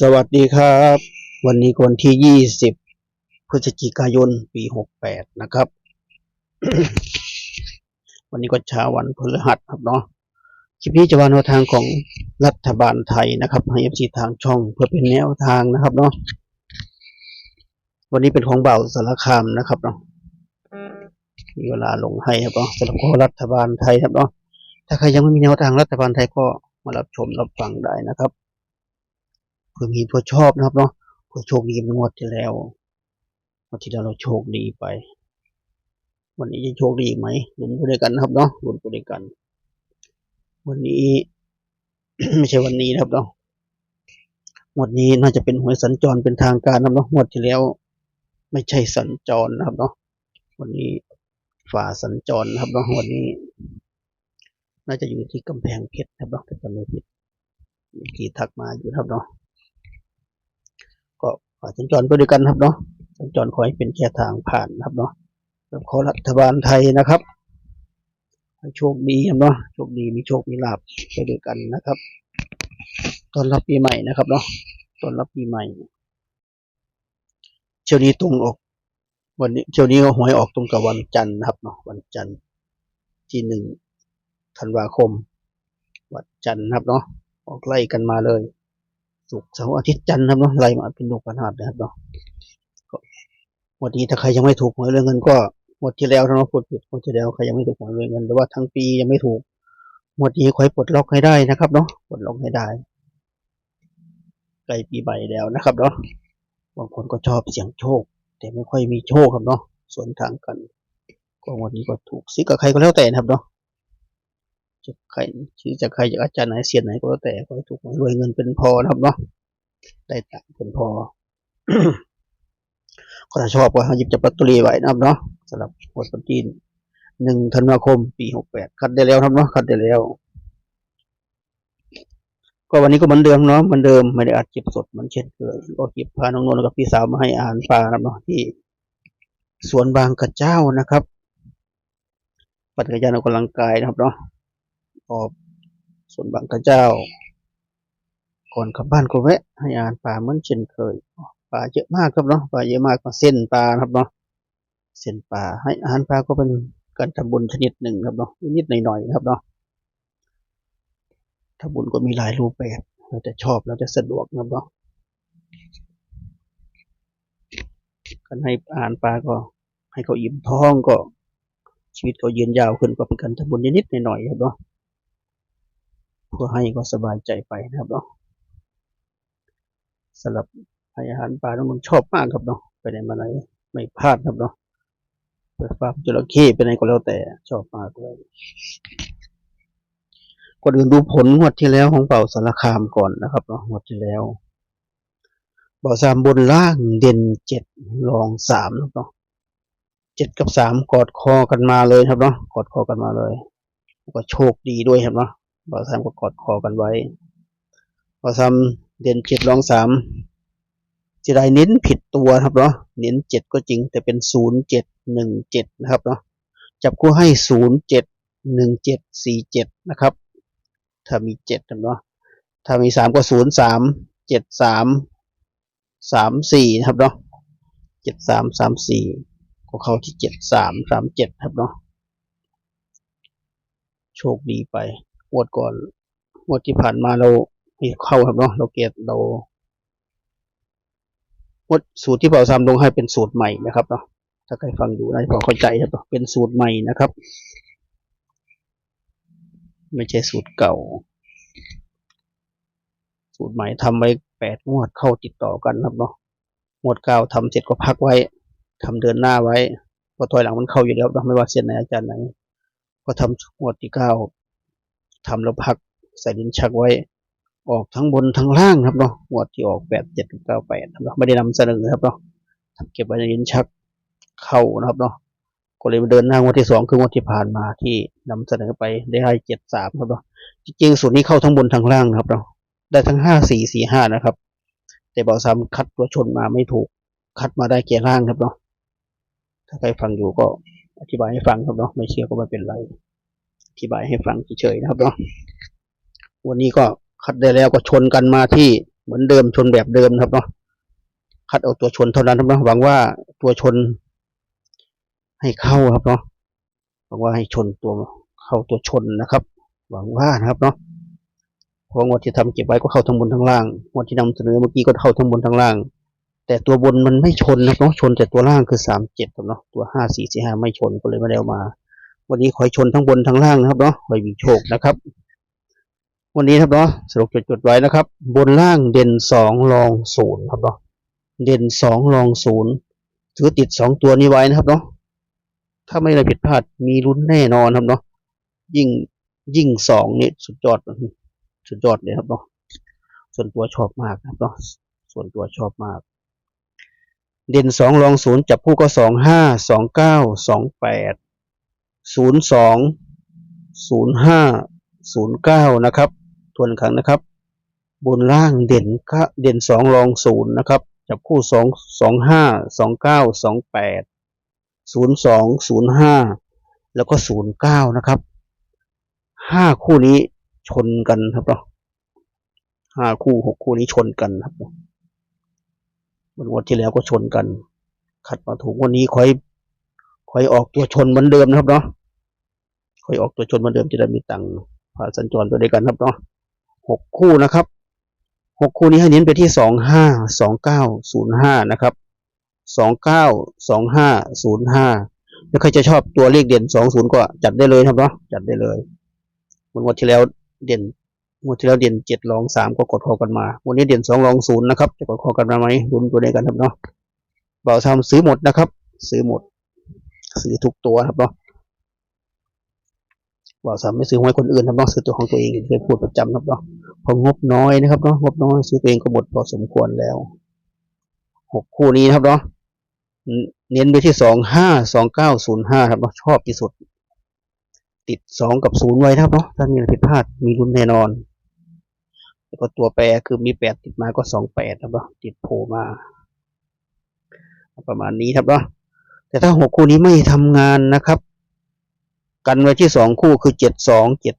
สวัสดีครับ วันนี้วันที่ 20 พฤศจิกายน ปี 68 นะครับ วันนี้ก็เช้าวันพฤหัสครับเนาะ คลิปนี้จะวางแนวทางของรัฐบาลไทยนะครับให้เอฟซีทางช่องเพื่อเป็นแนวทางนะครับเนาะ วันนี้เป็นของเบาสารคามนะครับเนาะ มีเวลาลงให้ครับเนาะสำหรับของรัฐบาลไทยครับเนาะ ถ้าใครยังไม่มีแนวทางรัฐบาลไทยก็มารับชมรับฟังได้นะครับ เพื่อมีตัวชอบนะครับเนาะเพื่อโชคดีเหมือนงวดที่แล้วงวดที่แล้วเราโชคดีไป วันนี้จะโชคดีไหมลุ้นไปด้วยกันนะครับเนาะลุ้นไปด้วยกัน วันนี้ ไม่ใช่วันนี้นะครับเนาะงวดนี้น่าจะเป็นหวยสัญจรเป็นทางการนะครับเนาะงวดที่แล้ว ไม่ใช่สัญจรนะครับเนาะวันนี้ฝ่าสัญจรนะครับเนาะวันนี้ น่าจะอยู่ที่กำแพงเพชรนะครับเนาะถ้าจำไม่ผิดมีที่ทักมาอยู่ครับเนาะ สัญจรไปด้วยกันครับเนาะสัญจรขอให้เป็นแค่ทางผ่านนะครับเนาะขอรัฐบาลไทยนะครับให้โชคดีครับเนาะโชคดีมีโชคมีลาภไปด้วยกันนะครับตอนรับปีใหม่นะครับเนาะตอนรับปีใหม่เที่ยวนี้ตรงออกวันนี้เที่ยวนี้ก็หวยออกตรงกับวันจันทร์นะครับเนาะวันจันทร์ที่หนึ่งธันวาคม วันจันทร์นะครับเนาะออกไล่กันมาเลย ศุกเสาร์อาทิตย์จันทร์ครับเนาะไล่มาเป็นลูกพันหัดนะครับเนาะวันนี้ถ้าใครยังไม่ถูกหวยเรื่องเงินก็หมดที่แล้วนะเนาะพูดผิดหมดที่แล้วใครยังไม่ถูกหวยเรื่องเงินหรือว่าทั้งปียังไม่ถูกหมดนี้ขอให้ปลดล็อกให้ได้นะครับเนาะปลดล็อกให้ได้ใกล้ปีใหม่แล้วนะครับเนาะบางคนก็ชอบเสียงโชค แต่ไม่ค่อยมีโชคครับเนาะส่วนทางกันก็วันนี้ก็ถูกซิกกับใครก็แล้วแต่นะครับเนาะ จะใครชื่อจะใครจากอาจารย์ไหนเสียนไหนก็แล้วแต่ขอให้ถูกรวยเงินเป็นพอนะครับเนาะได้ตังค์เป็นพอก็ถ้าชอบก็หยิบจับลอตเตอรี่ไว้นะครับเนาะสำหรับงวดวันที่หนึ่งธันวาคมปีหกแปดคัดได้แล้วครับเนาะคัดได้แล้ว ก็วันนี้ก็เหมือนเดิมเนาะเหมือนเดิมไม่ได้อัดเก็บสดเหมือนเช่นเคยก็เก็บพาน้องนนท์กับพี่สาวมาให้อาหารปลานะครับเนาะที่สวนบางกระเจ้านะครับ ปั่นจักรยานออกกำลังกายนะครับเนาะ ออกส่วนบางกระเจ้า ก่อนกลับบ้านก็แวะให้อาหารปลาเหมือนเช่นเคยปลาเยอะมากครับเนาะปลาเยอะมากกว่าเส้นปลาครับเนาะเส้นปลาให้อาหารปลาก็เป็นการทำบุญชนิดหนึ่งครับเนาะนิดหน่อยๆครับเนาะทำบุญก็มีหลายรูปแบบเราจะชอบเราจะสะดวกนะครับเนาะการให้อาหารปลาก็ ให้เขาอิ่มท้องก็ชีวิตเขายืนยาวขึ้นก็เป็นการทำบุญนิดๆหน่อยๆครับเนาะ เพื่อให้ก็สบายใจไปนะครับเนาะสำหรับให้อาหารปลาน้องนชอบมากครับเนาะไปไหนมาไหนไม่พลาดครับเนาะเปิดฟาร์มจระเข้ไปไหนก็แล้วแต่ชอบมากเลยก่อนอื่นดูผลงวดที่แล้วของเป่าสารคามก่อนนะครับเนาะงวดที่แล้วเป่าสามบนล่างเด่นเจ็ดรองสามนะครับเนาะเจ็ดกับสามกอดคอกันมาเลยครับเนาะกอดคอกันมาเลย ก็โชคดีด้วยครับเนาะ บ่าวสามก็กอดคอกันไว้บ่าวสามเด่นเจ็ดรองสามจะได้เน้นผิดตัวครับเนาะเน้นเจ็ดก็จริง แต่เป็นศูนย์เจ็ดหนึ่งเจ็ดนะครับเนาะจับคู่ให้ศูนย์เจ็ดหนึ่งเจ็ดสี่เจ็ดนะครับ ถ้ามีเจ็ดเนาะถ้ามีสามก็ศูนย์สามเจ็ดสามสามสี่นะครับเนาะเจ็ดสามสามสี่ก็เข้าที่เจ็ดสามสามเจ็ดครับเนาะโชคดีไป งวดก่อนงวดที่ผ่านมาเราม่เข้าครับเนาะเราเกลียดเรางวดสูตรที่เป่าซามลงให้เป็นสูตรใหม่นะครับเนาะถ้าใครฟังอยู่น่าจะพอเข้าใจครับเนาะเป็นสูตรใหม่นะครับ ไม่ใช่สูตรเก่า สูตรใหม่ทำไว้แปดงวดเข้าติดต่อกันครับเนาะงวดเก้าทำเสร็จก็พักไว้ทำเดินหน้าไว้เพอถอยหลังมันเข้าอยู่แล้วนะไม่ว่าเส้นไหนอาจารย์ไหน ก็ทำงวดที่เก้า ทำแล้วพักใส่ดินชักไว้ ออกทั้งบนทั้งล่างครับเนาะงวดที่ออกแปดเจ็ดเก้าแปดครับเนาะไม่ได้นำเสนอครับเนาะทำเก็บไว้ในดินชักเข้านะครับเนาะก็เลยมาเดินหน้างวดที่สองคืองวดที่ผ่านมาที่นำเสนอไปได้ให้เจ็ดสามครับเนาะจริงๆสูตรนี้เข้าทั้งบนทั้งล่างนะครับเนาะได้ทั้งห้าสี่สี่ห้านะครับ แต่บอกซ้ำคัดตัวชนมาไม่ถูกคัดมาได้แก่ล่างครับเนาะถ้าใครฟังอยู่ก็อธิบายให้ฟังครับเนาะไม่เชื่อก็ไม่เป็นไร ธิบายให้ฟังเฉยๆนะครับเนาะวันนี้ก็คัดได้แล้วก็ชนกันมาที่เหมือนเดิมชนแบบเดิมนะครับเนาะคัดเอาตัวชนเท่านั้นครับเนาะหวังว่าตัวชนให้เข้าครับเนาะหวังว่าให้ชนตัวเข้าตัวชนนะครับ หวังว่านะครับเนาะเพราะงวดที่ทำเก็บไว้ก็เข้าทั้งบนทั้งล่างงวดที่นำเสนอเมื่อกี้ก็เข้าทั้งบนทั้งล่าง แต่ตัวบนมันไม่ชนนะครับเนาะชนแต่ตัวล่างคือสามเจ็ดครับเนาะตัวห้าสี่สี่ห้าไม่ชนก็เลยไม่ได้เอามา วันนี้ขอให้ชนทั้งบนทั้งล่างนะครับเนาะขอให้มีโชคนะครับ วันนี้ครับเนาะสรุปจดๆไว้นะครับ บนล่างเด่นสองรองศูนย์ครับเนาะเด่นสองรองศูนย์ถือติดสองตัวนี้ไว้นะครับเนาะถ้าไม่ได้ผิดพลาดมีลุ้นแน่นอนครับเนาะยิ่งยิ่งสองนี่สุดยอดสุดยอดเลยครับเนาะส่วนตัวชอบมากครับเนาะส่วนตัวชอบมาก เด่นสองรองศูนย์จับคู่ก็สองห้าสองเก้าสองแปด ศูนย์สองศูนย์ห้าศูนย์เก้านะครับ ทวนอีกครั้งนะครับ บนล่างเด่นก็เด่นสองรองศูนย์นะครับ จับคู่สองสองห้าสองเก้าสองแปดศูนย์สองศูนย์ห้าแล้วก็ศูนย์เก้านะครับห้าคู่นี้ชนกันครับเนาะห้าคู่หกคู่นี้ชนกันครับวันวันที่แล้วก็ชนกัน ขัดมาถูกวันนี้คอย คอยออกตัวชนเหมือนเดิมนะครับเนาะคอยออกตัวชนเหมือนเดิมจะได้มีตังค์ผ่าสัญจรตัวเดียวกันครับเนาะหกคู่นะครับหกคู่นี้ให้เน้นไปที่สองห้าสองเก้าศูนย์ห้านะครับสองเก้าสองห้าศูนย์ห้าแล้วใครจะชอบตัวเลขเด่นสองศูนย์ก็จัดได้เลยครับเนาะจัดได้เลยวันวันที่แล้วเด่นวันที่แล้วเด่นเจ็ดรองสามก็กดคอกันมา วันนี้เด่นสองรองศูนย์นะครับ จะกดคอกันมาไหมรุนตัวเดียวกันครับเนาะเบาทำซื้อหมดนะครับ ซื้อหมด ซื้อทุกตัวครับเนาะว่าสามไม่ซื้อหวยคนอื่นครับเนาะซื้อตัวของตัวเองเคยพูดประจำครับเนาะพองบน้อยนะครับเนาะงบน้อยซื้อตัวเองก็หมดพอสมควรแล้วหกคู่นี้ครับเนาะเน้นไปที่สองห้าสองเก้าศูนย์ห้าครับเนาะชอบที่สุด ติดสองกับศูนย์ไว้ครับเนาะถ้ามีอะไรผิดพลาดมีรุนแน่นอนแล้วก็ตัวแปรคือมีแปดติดมาก็สองแปดครับเนาะติดโผล่มา ประมาณนี้ครับเนาะ แต่ถ้าหกคู่นี้ไม่ทำงานนะครับ กันไว้ที่สองคู่คือเจ็ดสองเจ็ด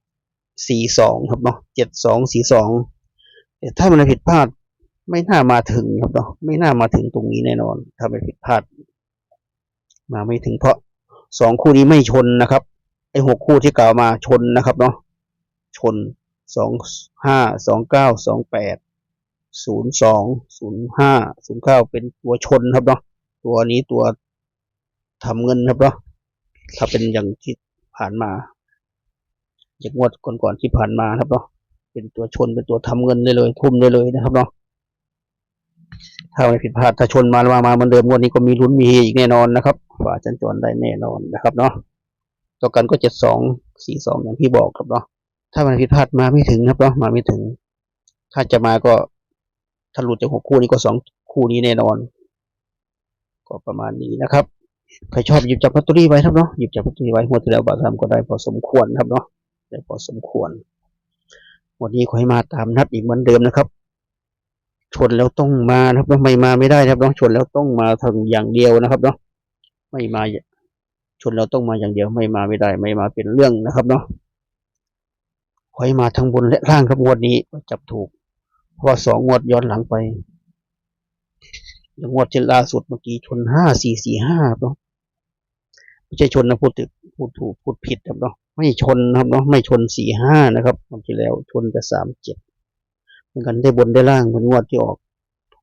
สี่สองครับเนาะเจ็ดสองสี่สองแต่ถ้ามันผิดพลาดไม่น่ามาถึงครับเนาะไม่น่ามาถึงตรงนี้แน่นอน ถ้ามันผิดพลาด มาไม่ถึงเพราะสองคู่นี้ไม่ชนนะครับไอ้หกคู่ที่กล่าวมาชนนะครับเนาะชนสองห้าสองเก้าสองแปดศูนย์สองศูนย์ห้าศูนย์เก้าเป็นตัวชนครับเนาะตัวนี้ตัว ทำเงินครับเนาะถ้าเป็นอย่างที่ผ่านมาจากงวดก่อนๆที่ผ่านมาครับเนาะเป็นตัวชนเป็นตัวทำเงินได้เลย ทุ่มได้เลยนะครับเนาะถ้าไม่ผิดพลาดถ้าชนมามามาเหมือนเดิมงวดนี้ก็มีลุ้นมีเฮอีกแน่นอนนะครับฝ่าจันจรได้แน่นอนนะครับเนาะต่อกันก็เจ็ดสองสี่สองอย่างที่บอกครับเนาะถ้ามันผิดพลาดมาไม่ถึงครับเนาะมาไม่ถึง ถ้าจะมาก็ถ้าหลุดจากหกคู่นี้ก็สองคู่นี้แน่นอน ก็ประมาณนี้นะครับ ใครชอบหยิบจับลอตเตอรี่ไว้ครับเนาะหยิบจับลอตเตอรี่ไว้งวดที่แล้วบาททำก็ได้พอสมควรครับเนาะได้พอสมควร วันนี้ขอให้มาตามนัดอีกเหมือนเดิมนะครับ ชนแล้วต้องมานะครับไม่มาไม่ได้ครับเนาะชนแล้วต้องมาทางอย่างเดียวนะครับเนาะไม่มาชนแล้วต้องมาอย่างเดียวไม่มาไม่ได้ ไม่มาเป็นเรื่องนะครับเนาะขอให้มาทั้งบนและล่างครับงวดนี้จับถูกเพราะสองงวดย้อนหลังไป อย่างงวดที่ล่าสุดเมื่อกี้ชนห้าสี่สี่ห้าเนาะไม่ใช่ชนนะพูดถูกพูดถูกพูดผิดครับเนาะไม่ชนนะครับเนาะไม่ชนสี่ห้านะครับงวดที่แล้วชนแต่สามเจ็ดเหมือนกันได้บนได้ล่างเหมือนงวดที่ออก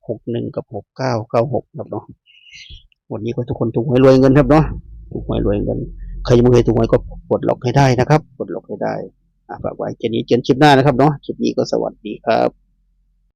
หกหนึ่งกับหกเก้าเก้าหกครับเนาะวันนี้ก็ทุกคนถูกหวยรวยเงินครับเนาะถูกหวยรวยเงินใครยังไม่เคยถูกหวยก็กดล็อกให้ได้นะครับกดล็อกให้ได้อะฝากไว้เจนนี้เจนคลิปหน้านะครับเนาะคลิปนี้ก็สวัสดีครับ